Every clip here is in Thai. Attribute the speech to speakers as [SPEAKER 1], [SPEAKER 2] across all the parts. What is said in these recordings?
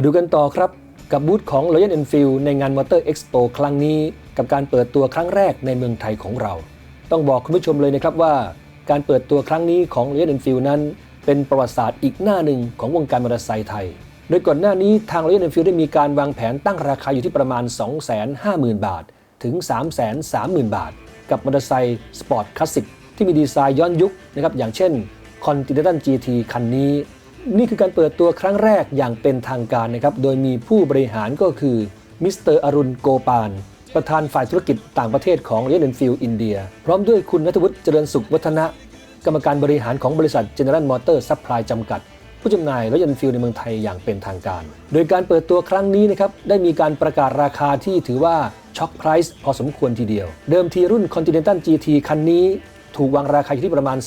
[SPEAKER 1] มาดูกันต่อครับกับบูธของ Royal Enfield ในงาน Motor Expo ครั้งนี้ กับการเปิดตัวครั้งแรกในเมืองไทยของเรา ต้องบอกคุณผู้ชมเลยนะครับว่า การเปิดตัวครั้งนี้ของ Royal Enfield นั้น เป็นประวัติศาสตร์อีกหน้าหนึ่งของวงการมอเตอร์ไซค์ไทย โดยก่อนหน้านี้ทาง Royal Enfield ได้มีการวางแผนตั้งราคาอยู่ที่ประมาณ 250,000 บาท ถึง 330,000 บาท กับมอเตอร์ไซค์สปอร์ตคลาสสิกที่มีดีไซน์ย้อนยุคนะครับอย่างเช่น Continental GT คันนี้ นี่คือการเปิดตัวครั้งแรกอย่างเป็นทางการนะครับ โดยมีผู้บริหารก็คือมิสเตอร์อรุณโกปาน ประธานฝ่ายธุรกิจต่างประเทศของ r ร a l Enfield อินเดีย พร้อมด้วยคุณนัทวุฒิเจริญสุขวัฒนะ กรรมการบริหารของบริษัท General Motor Supply จำกัด ผู้จำหน่ายรถยนต์ฟิลในเมืองไทยอย่างเป็นทางการ โดยการเปิดตัวครั้งนี้นะครับได้มีการประกาศราคาที่ถือว่าช็อคไพรส์พอสมควรทีเดียว เดิมทีรุ่น Continental GT คันนี้ ถูกวางราคาอยู่ที่ประมาณ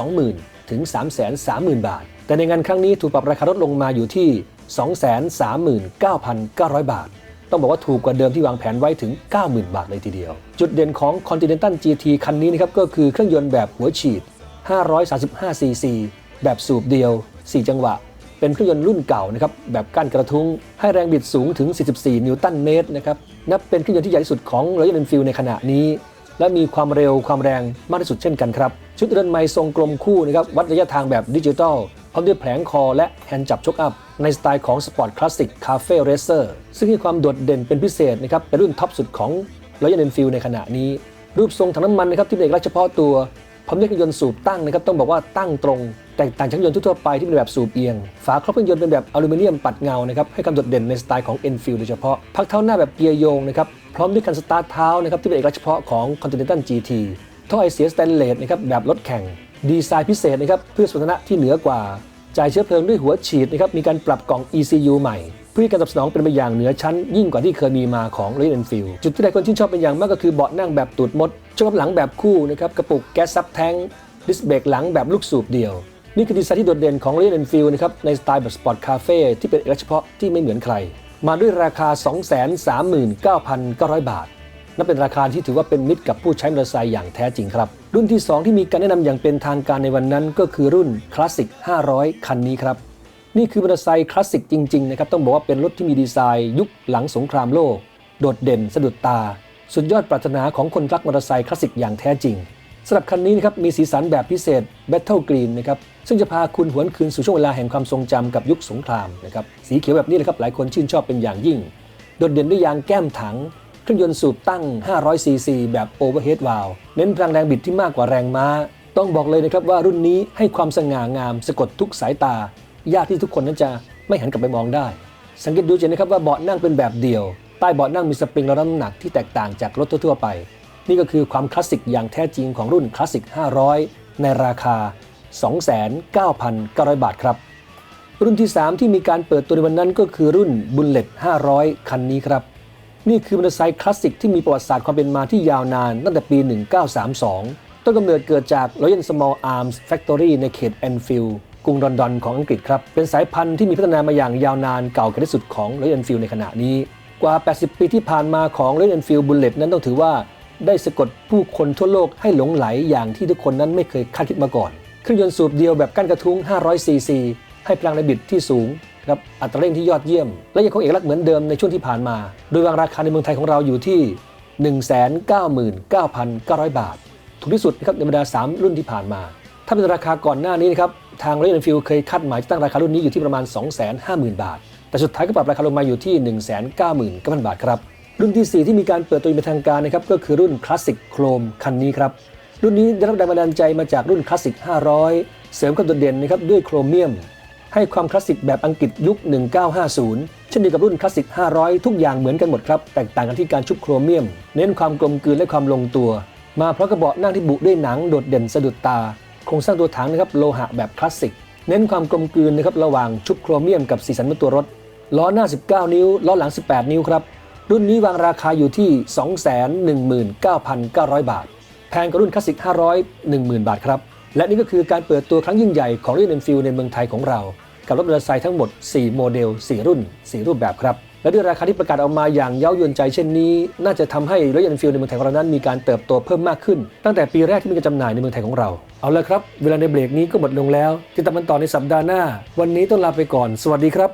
[SPEAKER 1] 320,000 ถึง 330,000 บาท แต่ในงานครั้งนี้ถูกปรับราคาลดลงมาอยู่ที่ 239,900 บาท ต้องบอกว่าถูกกว่าเดิมที่วางแผนไว้ถึง 90,000 บาทเลยทีเดียว จุดเด่นของ Continental GT คันนี้นะครับก็คือเครื่องยนต์แบบหัวฉีด 535 cc แบบสูบเดียว 4 จังหวะ เป็นเครื่องยนต์รุ่นเก่านะครับแบบก้านกระทุ้ง ให้แรงบิดสูงถึง 44 นิวตันเมตรนะครับนับเป็นเครื่องยนต์ที่ใหญ่ที่สุดของ Royal Enfield ในขณะนี้และมีความเร็วความแรงมากที่สุดเช่นกันครับ ชุดเรือนไม้ทรงกลมคู่นะครับวัดระยะทางแบบดิจิทัล พร้อมด้วยแผลงคอและแฮนด์จับชกอัพ ในสไตล์ของ Sport Classic Cafe Racer ซึ่งมีความโดดเด่นเป็นพิเศษนะครับเป็นรุ่นท็อปสุดของ Royal Enfield ในขณะนี้ รูปทรงถังน้ำมันนะครับที่เป็นเอกลักษณ์เฉพาะตัวพร้อมด้วยเครื่องยนต์สูบตั้งนะครับต้องบอกว่าตั้งตรง แตกต่างจากเครื่องยนต์ทั่วไปที่เป็นแบบสูบเอียง ฝาครอบเครื่องยนต์เป็นแบบอลูมิเนียมปัดเงานะครับให้ความโดดเด่นในสไตล์ของ Enfield โดยเฉพาะพักเท้าหน้าแบบเกียร์โยงนะครับพร้อมด้วยคันสตาร์ทเท้านะครับที่เป็นเอกลักษณ์เฉพาะของ Continental GT ท่อไอเสียสแตนเลสนะครับแบบรถแข่ง ดีไซน์พิเศษนะครับเพื่อสมรรถนะที่เหนือกว่า จ่ายเชื้อเพลิงด้วยหัวฉีดนะครับมีการปรับกล่อง ECU ใหม่ เพื่อการตอบสนองเป็นไปอย่างเหนือชั้น ยิ่งกว่าที่เคยมีมาของ Royal Enfield จุดที่หลายคนชื่นชอบเป็นอย่างมากก็คือเบาะนั่งแบบตูดมดช่วงหลังแบบคู่นะครับกระปุกแก๊สซับแทงดิสเบรกหลังแบบลูกสูบเดียวนี่คือดีไซน์ที่โดดเด่นของ Royal Enfield นะครับในสไตล์แบบสปอร์ตคาเฟ่ที่เป็นเอกลักษณ์เฉพาะที่ไม่เหมือนใคร มาด้วยราคา 239,900 บาท นับเป็นราคาที่ถือว่าเป็นมิตรกับผู้ใช้มอเตอร์ไซค์อย่างแท้จริงครับ รุ่นที่ 2 ที่มีการแนะนำอย่างเป็นทางการในวันนั้น ก็คือรุ่น Classic 500 คันนี้ครับ นี่คือมอเตอร์ไซค์คลาสสิกจริงๆนะครับต้องบอกว่าเป็นรถที่มีดีไซน์ ยุคหลังสงครามโลก โดดเด่น สะดุดตา สุดยอดปรารถนาของคนรักมอเตอร์ไซค์คลาสสิกอย่างแท้จริงสำหรับคันนี้นะครับมีสีสันแบบพิเศษ Battle Green นะครับซึ่งจะพาคุณหวนคืนสู่ช่วงเวลาแห่งความทรงจำกับยุคสงครามนะครับสีเขียวแบบนี้เลยครับหลายคนชื่นชอบเป็นอย่างยิ่ง โดดเด่นด้วยยางแก้มถัง รื่องยนต์สูบตั้ง 500 ซีซีแบบ Overhead Valve เน้นพลังแรงบิดที่มากกว่าแรงม้า ต้องบอกเลยนะครับว่ารุ่นนี้ให้ความสง่างามสะกดทุกสายตา ยากที่ทุกคนนั้นจะไม่หันกลับไปมองได้ สังเกตดูจะนะครับว่าเบาะนั่งเป็นแบบเดี่ยว ใต้เบาะนั่งมีสปริงและน้ำหนักที่แตกต่างจากรถทั่วไป นี่ก็คือความคลาสสิกอย่างแท้จริงของรุ่นคลาสสิก 500 ในราคา 29,900 บาทครับรุ่นที่ 3 ที่มีการเปิดตัวในวันนั้นก็คือรุ่น Bullet 500 คันนี้ครับ นี่คือมอเตอร์ไซค์คลาสสิกที่มีประวัติศาสตร์ความเป็นมาที่ยาวนานตั้งแต่ปี 1932 ต้นกำเนิดเกิดจาก Royal Small Arms Factory ในเขตแอนฟิลด์กรุงลอนดอนของอังกฤษครับ เป็นสายพันธุ์ที่มีพัฒนามาอย่างยาวนานเก่าแก่ที่สุดของ Royal Enfield ในขณะนี้ กว่า 80 ปีที่ผ่านมาของ Royal Enfield Bullet นั้นต้องถือว่า ได้สะกดผู้คนทั่วโลกให้หลงไหลอย่างที่ทุกคนนั้นไม่เคยคาดคิดมาก่อน เครื่องยนต์สูบเดียวแบบกั้นกระทุ้ง500ซีซีให้พลังแรงบิดที่สูง ครับอัตราเร่งที่ยอดเยี่ยม และยังคงเอกลักษณ์เหมือนเดิมในช่วงที่ผ่านมา โดยวางราคาในเมืองไทยของเราอยู่ที่ 199,900 บาท ถูกที่สุดนะครับในบรรดา 3 รุ่นที่ผ่านมา ถ้าเป็นราคาก่อนหน้านี้นะครับทาง Royal Enfield เคยคาดหมายจะตั้งราคารุ่นนี้อยู่ที่ประมาณ 250,000 บาท แต่สุดท้ายก็ปรับราคาลงมาอยู่ที่ 199,000 บาทครับรุ่นที่ 4 ที่มีการเปิดตัวอย่างเป็นทางการนะครับก็คือรุ่น Classic Chrome คันนี้ครับรุ่นนี้ได้รับแรงบันดาลใจมาจากรุ่น Classic 500 เสริมความโดดเด่นนะครับด้วยโครเมียม ให้ความคลาสสิกแบบอังกฤษยุค 1950 เช่นเดียวกับรุ่นคลาสสิก 500 ทุกอย่างเหมือนกันหมดครับ แตกต่างกันที่การชุบโครเมียม เน้นความกลมกลืนและความลงตัว มาเพราะกระบอกนั่งที่บุด้วยหนังโดดเด่นสะดุดตา โครงสร้างตัวถังนะครับโลหะแบบคลาสสิก เน้นความกลมกลืนนะครับระหว่างชุบโครเมียมกับสีสันบนตัวรถ ล้อหน้า 19 นิ้ว ล้อหลัง 18 นิ้วครับ รุ่นนี้วางราคาอยู่ที่ 219,900 บาท แพงกว่ารุ่นคลาสสิก 500 10,000 บาทครับ และนี่ก็คือการเปิดตัวครั้งยิ่งใหญ่ของ Royal Enfield ในเมืองไทยของเรา กับรถมอเตอร์ไซค์ทั้งหมด 4 โมเดล 4 รุ่น 4 รูปแบบครับ และด้วยราคาที่ประกาศออกมาอย่างเย้ายวนใจเช่นนี้ น่าจะทำให้ Royal Enfield ในเมืองไทยของเรานั้นมีการเติบโตเพิ่มมากขึ้น ตั้งแต่ปีแรกที่มีการจำหน่ายในเมืองไทยของเรา เอาละครับ เวลาในเบรกนี้ก็หมดลงแล้วติดตามกันต่อในสัปดาห์หน้า วันนี้ต้องลาไปก่อน สวัสดีครับ